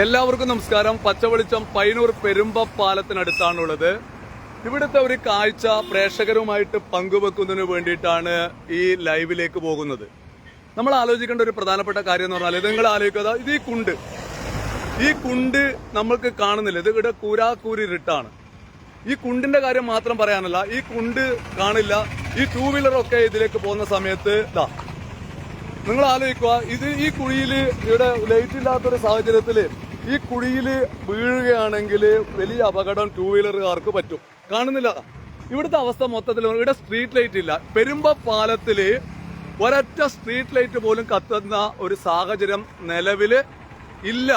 എല്ലാവർക്കും നമസ്കാരം. പച്ചവെളിച്ചം പൈനൂർ പെരുമ്പ പാലത്തിനടുത്താണുള്ളത്. ഇവിടുത്തെ ഒരു കാഴ്ച പ്രേക്ഷകരുമായിട്ട് പങ്കുവെക്കുന്നതിന് വേണ്ടിയിട്ടാണ് ഈ ലൈവിലേക്ക് പോകുന്നത്. നമ്മൾ ആലോചിക്കേണ്ട ഒരു പ്രധാനപ്പെട്ട കാര്യം എന്ന് പറഞ്ഞാൽ ഇത് നിങ്ങൾ ആലോചിക്കുക ഇത് ഈ കുണ്ട്. ഈ കുണ്ട് നമ്മൾക്ക് കാണുന്നില്ല. ഇത് ഇവിടെ കൂരാക്കൂരിട്ടാണ് ഈ കുണ്ടിന്റെ കാര്യം മാത്രം പറയാനല്ല ഈ കുണ്ട് കാണില്ല. ഈ ടൂ വീലറൊക്കെ ഇതിലേക്ക് പോകുന്ന സമയത്ത് ഇതാ നിങ്ങൾ ആലോചിക്കുക. ഇത് ഈ കുഴിയിൽ ഇവിടെ ലൈറ്റ് ഇല്ലാത്തൊരു സാഹചര്യത്തിൽ ഈ കുഴിയിൽ വീഴുകയാണെങ്കിൽ വലിയ അപകടം ടൂ വീലറുകാർക്ക് പറ്റും. കാണുന്നില്ല. ഇവിടുത്തെ അവസ്ഥ മൊത്തത്തിൽ ഇവിടെ സ്ട്രീറ്റ് ലൈറ്റ് ഇല്ല. പെരുമ്പ പാലത്തിൽ ഒരൊറ്റ സ്ട്രീറ്റ് ലൈറ്റ് പോലും കത്തുന്ന ഒരു സാഹചര്യം നിലവിൽ ഇല്ല.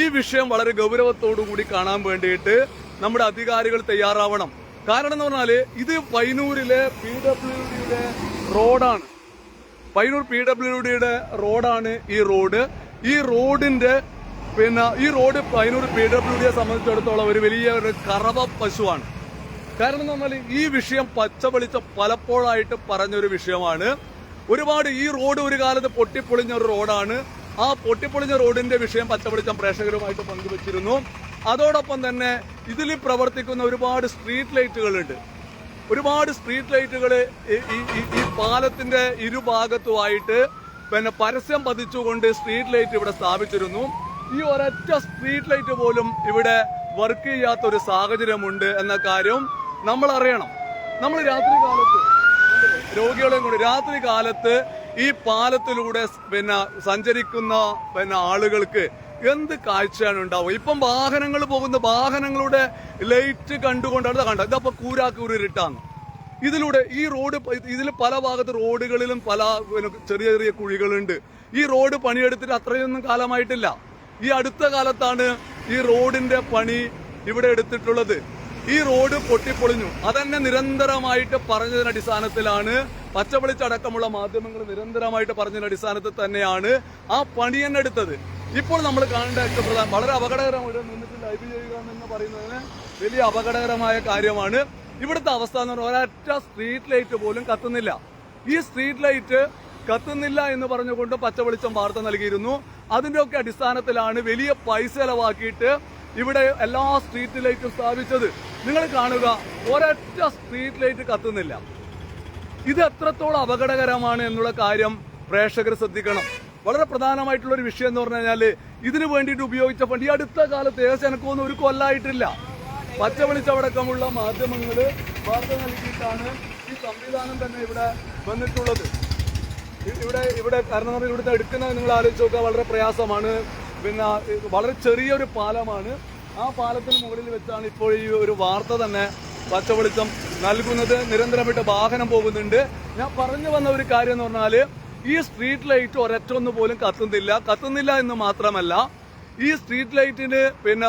ഈ വിഷയം വളരെ ഗൗരവത്തോടു കൂടി കാണാൻ വേണ്ടിയിട്ട് നമ്മുടെ അധികാരികൾ തയ്യാറാവണം. കാരണം എന്ന് പറഞ്ഞാൽ ഇത് പൈനൂരിലെ പി ഡബ്ല്യു ഡിയുടെ റോഡാണ്. പൈനൂർ പി ഡബ്ല്യു ഡിയുടെ റോഡാണ് ഈ റോഡ്. ഈ റോഡിന്റെ പിന്നെ ഈ റോഡ് പയ്യന്നൂർ പി ഡബ്ല്യു ഡിയെ സംബന്ധിച്ചിടത്തോളം ഒരു വലിയ ഒരു കറവ പശുവാണ്. കാരണം എന്ന് പറഞ്ഞാൽ ഈ വിഷയം പച്ച വെളിച്ച പലപ്പോഴായിട്ട് പറഞ്ഞൊരു വിഷയമാണ്. ഒരുപാട് ഈ റോഡ് ഒരു കാലത്ത് പൊട്ടിപ്പൊളിഞ്ഞ ഒരു റോഡാണ്. ആ പൊട്ടിപ്പൊളിഞ്ഞ റോഡിന്റെ വിഷയം പച്ചവെളിച്ചം പ്രേക്ഷകരുമായിട്ട് പങ്കുവച്ചിരുന്നു. അതോടൊപ്പം തന്നെ ഇതിൽ പ്രവർത്തിക്കുന്ന ഒരുപാട് സ്ട്രീറ്റ് ലൈറ്റുകളുണ്ട്. ഒരുപാട് സ്ട്രീറ്റ് ലൈറ്റുകൾ ഈ പാലത്തിന്റെ ഇരുഭാഗത്തുമായിട്ട് പിന്നെ പരസ്യം പതിച്ചുകൊണ്ട് സ്ട്രീറ്റ് ലൈറ്റ് ഇവിടെ സ്ഥാപിച്ചിരുന്നു. ഈ ഒരൊറ്റ സ്ട്രീറ്റ് ലൈറ്റ് പോലും ഇവിടെ വർക്ക് ചെയ്യാത്ത ഒരു സാഹചര്യമുണ്ട് എന്ന കാര്യം നമ്മൾ അറിയണം നമ്മൾ രാത്രി കാലത്ത് രോഗികളെയും കൊണ്ട് രാത്രി കാലത്ത് ഈ പാലത്തിലൂടെ പിന്നെ സഞ്ചരിക്കുന്ന പിന്നെ ആളുകൾക്ക് എന്ത് കാഴ്ചയാണ് ഉണ്ടാവുക? ഇപ്പം വാഹനങ്ങൾ പോകുന്ന വാഹനങ്ങളുടെ ലൈറ്റ് കണ്ടുകൊണ്ടാണ് കണ്ട? കൂരാക്കൂർ കൂരാക്കൂരിട്ടാണ് ഇതിലൂടെ ഈ റോഡ് ഇതിൽ പല ഭാഗത്ത് റോഡുകളിലും പല ചെറിയ ചെറിയ കുഴികളുണ്ട്. ഈ റോഡ് പണിയെടുത്തിട്ട് അത്രയൊന്നും കാലമായിട്ടില്ല. ഈ അടുത്ത കാലത്താണ് ഈ റോഡിന്റെ പണി ഇവിടെ എടുത്തിട്ടുള്ളത്. ഈ റോഡ് പൊട്ടിപ്പൊളിഞ്ഞു. അതന്നെ നിരന്തരമായിട്ട് പറഞ്ഞതിന്റെ അടിസ്ഥാനത്തിലാണ് പച്ചവെളിച്ചടക്കമുള്ള മാധ്യമങ്ങൾ നിരന്തരമായിട്ട് പറഞ്ഞതിന്റെ അടിസ്ഥാനത്തിൽ തന്നെയാണ് ആ പണി തന്നെ എടുത്തത്. ഇപ്പോൾ നമ്മൾ കാണേണ്ട ഏറ്റവും പ്രധാന വളരെ അപകടകരമായിട്ട് നിന്നിട്ട് ലൈവ് ചെയ്യുക എന്ന് പറയുന്നതിന് വലിയ അപകടകരമായ കാര്യമാണ്. ഇവിടുത്തെ അവസ്ഥ എന്ന് പറഞ്ഞാൽ ഒരൊറ്റ സ്ട്രീറ്റ് ലൈറ്റ് പോലും കത്തുന്നില്ല. ഈ സ്ട്രീറ്റ് ലൈറ്റ് കത്തുന്നില്ല എന്ന് പറഞ്ഞുകൊണ്ട് പച്ചവെളിച്ചം വാർത്ത നൽകിയിരുന്നു. അതിന്റെ ഒക്കെ അടിസ്ഥാനത്തിലാണ് വലിയ പൈസ ചെലവാക്കിയിട്ട് ഇവിടെ എല്ലാ സ്ട്രീറ്റ് ലൈറ്റും സ്ഥാപിച്ചത്. നിങ്ങൾ കാണുക ഒരൊറ്റ സ്ട്രീറ്റ് ലൈറ്റ് കത്തുന്നില്ല. ഇത് എത്രത്തോളം അപകടകരമാണ് എന്നുള്ള കാര്യം പ്രേക്ഷകർ ശ്രദ്ധിക്കണം. വളരെ പ്രധാനമായിട്ടുള്ള ഒരു വിഷയം എന്ന് പറഞ്ഞു കഴിഞ്ഞാൽ ഇതിനു വേണ്ടിയിട്ട് ഉപയോഗിച്ച ഫണ്ട് ഈ അടുത്ത കാലത്ത് ഏകദേശം എനക്കൊന്നും ഒരു കൊല്ലായിട്ടില്ല. പച്ച മാധ്യമങ്ങൾ വാർത്ത നൽകിയിട്ടാണ് ഈ സംവിധാനം തന്നെ ഇവിടെ വന്നിട്ടുള്ളത്. ഇവിടെ ഇവിടെ കാരണം പറഞ്ഞാൽ ഇവിടുത്തെ എടുക്കുന്നത് നിങ്ങൾ ആലോചിച്ച് നോക്കുക വളരെ പ്രയാസമാണ്. പിന്നെ വളരെ ചെറിയൊരു പാലമാണ്. ആ പാലത്തിന് മുകളിൽ വെച്ചാണ് ഇപ്പോൾ ഈ ഒരു വാർത്ത തന്നെ പച്ചവെളിച്ചം നൽകുന്നത്. നിരന്തരമായിട്ട് വാഹനം പോകുന്നുണ്ട്. ഞാൻ പറഞ്ഞു വന്ന ഒരു കാര്യം എന്ന് പറഞ്ഞാൽ ഈ സ്ട്രീറ്റ് ലൈറ്റ് ഒരൊറ്റൊന്നു പോലും കത്തുന്നില്ല. കത്തുന്നില്ല എന്ന് മാത്രമല്ല ഈ സ്ട്രീറ്റ് ലൈറ്റിന് പിന്നെ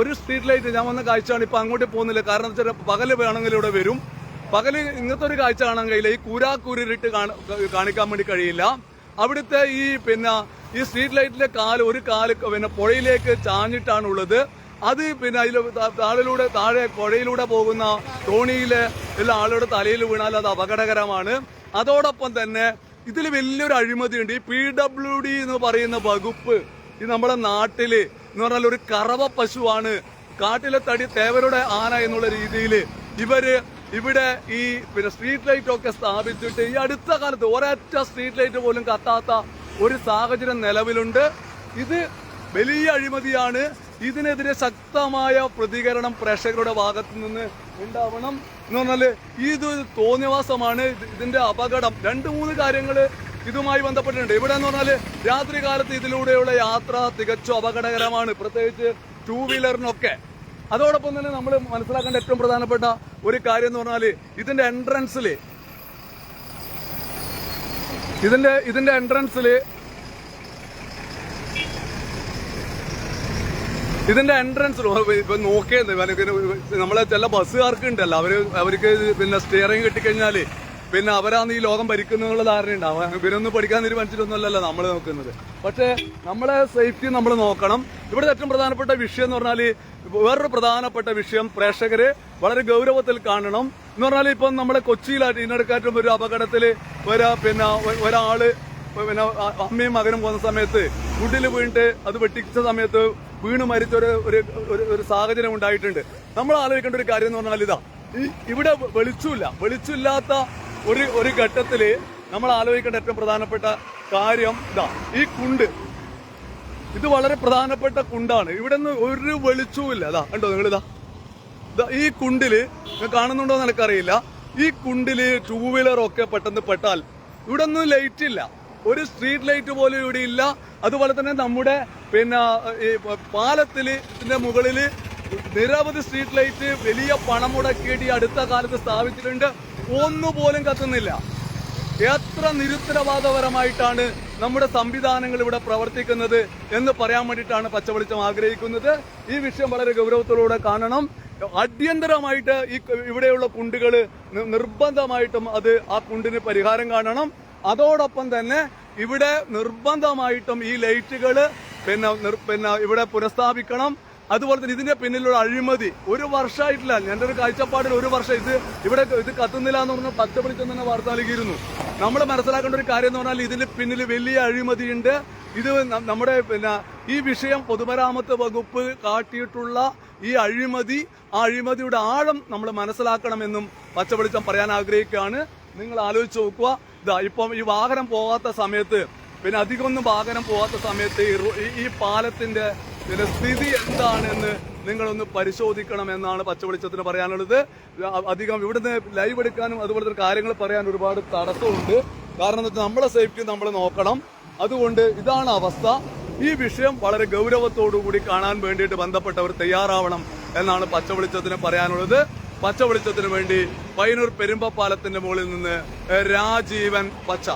ഒരു സ്ട്രീറ്റ് ലൈറ്റ് ഞാൻ വന്ന കാഴ്ചയാണ് ഇപ്പൊ അങ്ങോട്ട് പോകുന്നില്ല. കാരണം വെച്ചാൽ പകൽ വേണമെങ്കിൽ ഇവിടെ വരും. പകൽ ഇങ്ങനത്തെ ഒരു കാഴ്ച കാണാൻ കഴിയില്ല. ഈ കൂരാക്കൂരിട്ട് കാണ- കാണിക്കാൻ വേണ്ടി കഴിയില്ല. അവിടുത്തെ ഈ പിന്നെ ഈ സ്ട്രീറ്റ് ലൈറ്റിലെ കാൽ ഒരു കാൽ പിന്നെ പുഴയിലേക്ക് ചാഞ്ഞിട്ടാണ് ഉള്ളത് അത് പിന്നെ അതിൽ താഴിലൂടെ താഴെ പുഴയിലൂടെ പോകുന്ന തോണിയിലെ എല്ലാ ആളുകളുടെ തലയിൽ വീണാൽ അത് അപകടകരമാണ്. അതോടൊപ്പം തന്നെ ഇതിൽ വലിയൊരു അഴിമതിയുണ്ട്. ഈ പി ഡബ്ല്യു ഡി എന്ന് പറയുന്ന വകുപ്പ് ഈ നമ്മുടെ നാട്ടിൽ എന്ന് പറഞ്ഞാൽ ഒരു കറവ പശുവാണ്. കാട്ടിലെ തടി തേവരുടെ ആന എന്നുള്ള രീതിയിൽ ഇവർ ഇവിടെ ഈ പിന്നെ സ്ട്രീറ്റ് ലൈറ്റ് ഒക്കെ സ്ഥാപിച്ചിട്ട് ഈ അടുത്ത കാലത്ത് ഒരൊറ്റ സ്ട്രീറ്റ് ലൈറ്റ് പോലും കത്താത്ത ഒരു സാഹചര്യം നിലവിലുണ്ട്. ഇത് വലിയ അഴിമതിയാണ്. ഇതിനെതിരെ ശക്തമായ പ്രതികരണം പ്രേക്ഷകരുടെ ഭാഗത്തു നിന്ന് ഉണ്ടാവണം എന്ന് പറഞ്ഞാൽ ഇത് തോന്നിയവാസമാണ്. ഇതിന്റെ അപകടം. രണ്ട് മൂന്ന് കാര്യങ്ങൾ ഇതുമായി ബന്ധപ്പെട്ടിട്ടുണ്ട്. ഇവിടെ എന്ന് പറഞ്ഞാൽ രാത്രി കാലത്ത് ഇതിലൂടെയുള്ള യാത്ര തികച്ചും അപകടകരമാണ്. പ്രത്യേകിച്ച് ടൂ വീലറിനൊക്കെ അതോടൊപ്പം തന്നെ നമ്മൾ മനസ്സിലാക്കേണ്ട ഏറ്റവും പ്രധാനപ്പെട്ട ഒരു കാര്യം എന്ന് പറഞ്ഞാൽ ഇതിന്റെ എൻട്രൻസിൽ ഇതിന്റെ ഇതിന്റെ എൻട്രൻസിൽ ഇതിന്റെ എൻട്രൻസ് നോക്കിയത് നമ്മളെ ചില ബസ്സുകാർക്ക് ഉണ്ടല്ലോ അവർ അവർക്ക് പിന്നെ സ്റ്റിയറിംഗ് കിട്ടിക്കഴിഞ്ഞാൽ പിന്നെ അവരാണ് ഈ ലോകം ഭരിക്കുന്നുള്ള പിന്നെ ഇവരൊന്നും പഠിക്കാൻ തീരുമാനിച്ചിട്ടൊന്നുമല്ലല്ലോ നമ്മൾ നോക്കുന്നത്. പക്ഷേ നമ്മളെ സേഫ്റ്റി നമ്മൾ നോക്കണം. ഇവിടെ ഏറ്റവും പ്രധാനപ്പെട്ട വിഷയം എന്ന് പറഞ്ഞാൽ വേറൊരു പ്രധാനപ്പെട്ട വിഷയം പ്രേക്ഷകര് വളരെ ഗൗരവത്തിൽ കാണണം. എന്ന് പറഞ്ഞാൽ ഇപ്പം നമ്മളെ കൊച്ചിയിലായിട്ട് ഇതിനടുക്കാറ്റും ഒരു അപകടത്തിൽ വരാ പിന്നെ ഒരാൾ പിന്നെ അമ്മയും മകനും പോകുന്ന സമയത്ത് ഫുഡിൽ വീണിട്ട് അത് വെട്ടിച്ച സമയത്ത് വീണ് മരിച്ച ഒരു ഒരു- ഒരു ഒരു സാഹചര്യം ഉണ്ടായിട്ടുണ്ട്. നമ്മൾ ആലോചിക്കേണ്ട ഒരു കാര്യം എന്ന് പറഞ്ഞാൽ ഇതാ. ഇവിടെ വെളിച്ചില്ല വെളിച്ചമില്ലാത്ത ഒരു ഒരു ഘട്ടത്തിൽ നമ്മൾ ആലോചിക്കേണ്ട ഏറ്റവും പ്രധാനപ്പെട്ട കാര്യം ഇതാ ഈ കുണ്ട്. ഇത് വളരെ പ്രധാനപ്പെട്ട കുണ്ടാണ്. ഇവിടെ നിന്ന് ഒരു വെളിച്ചവും ഇല്ല. അതാ കണ്ടോ നിങ്ങൾ ഇതാ ഈ കുണ്ടിൽ കാണുന്നുണ്ടോ എന്ന് എനിക്കറിയില്ല. ഈ കുണ്ടിൽ ടൂ വീലർ ഒക്കെ പെട്ടെന്ന് പെട്ടാൽ ഇവിടെ ഒന്നും ലൈറ്റ് ഇല്ല. ഒരു സ്ട്രീറ്റ് ലൈറ്റ് പോലും ഇവിടെ ഇല്ല. അതുപോലെ തന്നെ നമ്മുടെ പിന്നെ ഈ പാലത്തിൽ ഇതിന്റെ മുകളിൽ നിരവധി സ്ട്രീറ്റ് ലൈറ്റ് വലിയ പണം മുടക്കിയിട്ട് ഈ അടുത്ത കാലത്ത് സ്ഥാപിച്ചിട്ടുണ്ട്. ഒന്നുപോലും കത്തുന്നില്ല. എത്ര നിരുത്തരവാദപരമായിട്ടാണ് നമ്മുടെ സംവിധാനങ്ങൾ ഇവിടെ പ്രവർത്തിക്കുന്നത് എന്ന് പറയാൻ വേണ്ടിയിട്ടാണ് പച്ചവെളിച്ചം ആഗ്രഹിക്കുന്നത്. ഈ വിഷയം വളരെ ഗൗരവത്തോടെ കാണണം. അടിയന്തരമായിട്ട് ഈ ഇവിടെയുള്ള കുണ്ടുകൾ നിർബന്ധമായിട്ടും അത് ആ കുണ്ടിന് പരിഹാരം കാണണം. അതോടൊപ്പം തന്നെ ഇവിടെ നിർബന്ധമായിട്ടും ഈ ലൈറ്റുകൾ പിന്നെ പിന്നെ ഇവിടെ പുനഃസ്ഥാപിക്കണം. അതുപോലെ തന്നെ ഇതിന്റെ പിന്നിലുള്ള അഴിമതി. ഒരു വർഷമായിട്ടില്ല. എന്റെ ഒരു കാഴ്ചപ്പാടിൽ ഒരു വർഷം ഇത് ഇവിടെ ഇത് കത്തുന്നില്ല എന്ന് പറഞ്ഞ പത്ത് പിടിച്ചെന്ന് തന്നെ വാർത്ത നൽകിയിരുന്നു. നമ്മൾ മനസ്സിലാക്കേണ്ട ഒരു കാര്യം എന്ന് പറഞ്ഞാൽ ഇതിന് പിന്നിൽ വലിയ അഴിമതിയുണ്ട്. ഇത് നമ്മുടെ പിന്നെ ഈ വിഷയം പൊതുമരാമത്ത് വകുപ്പ് കാട്ടിയിട്ടുള്ള ഈ അഴിമതി ആ അഴിമതിയുടെ ആഴം നമ്മൾ മനസ്സിലാക്കണമെന്നും പച്ചവെളിച്ചം പറയാൻ ആഗ്രഹിക്കുകയാണ്. നിങ്ങൾ ആലോചിച്ച് നോക്കുക. ഇതാ ഇപ്പം ഈ വാഹനം പോകാത്ത സമയത്ത് പിന്നെ അധികമൊന്നും വാഹനം പോകാത്ത സമയത്ത് ഈ പാലത്തിന്റെ ഇതിന്റെ സ്ഥിതി എന്താണെന്ന് നിങ്ങളൊന്ന് പരിശോധിക്കണം എന്നാണ് പച്ചവെളിച്ചത്തിന് പറയാനുള്ളത്. അധികം ഇവിടുന്ന് ലൈവ് എടുക്കാനും അതുപോലെ തന്നെ കാര്യങ്ങൾ പറയാൻ ഒരുപാട് തടസ്സമുണ്ട്. കാരണം എന്താ നമ്മളെ സേഫ്റ്റി നമ്മൾ നോക്കണം. അതുകൊണ്ട് ഇതാണ് അവസ്ഥ. ഈ വിഷയം വളരെ കൂടി കാണാൻ വേണ്ടിയിട്ട് ബന്ധപ്പെട്ടവർ തയ്യാറാവണം എന്നാണ് പച്ചവെളിച്ചത്തിന് പറയാനുള്ളത്. പച്ചവെളിച്ചത്തിന് വേണ്ടി പയ്യന്നൂർ പെരുമ്പപ്പാലത്തിന്റെ മുകളിൽ നിന്ന് രാജീവൻ പച്ച.